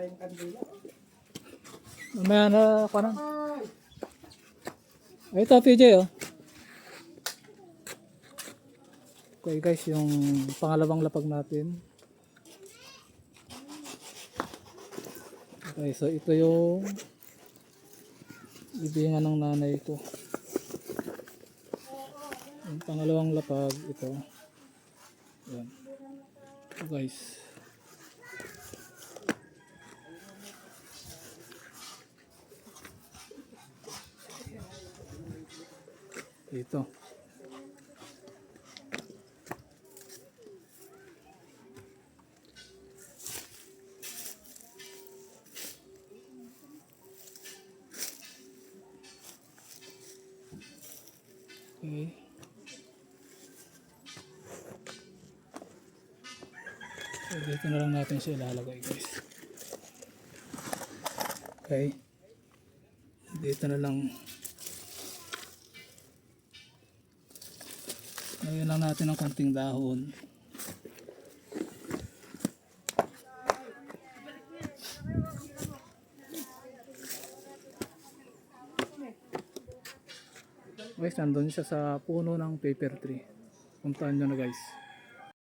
tayong kandila. Mamaya na, kanan. Ay, ito, PJ, oh. Okay guys, yung pangalawang lapag natin. Okay, so ito yung ibingan ng nanay ko. Yung pangalawang lapag, ito. Yan. Ito guys. Ito. Okay. So, dito na lang natin siya ilalagay guys. Okay. Dito na lang. Lagyan lang natin ng konting dahon. Guys, nandun siya sa puno ng paper tree. Puntahan nyo na guys.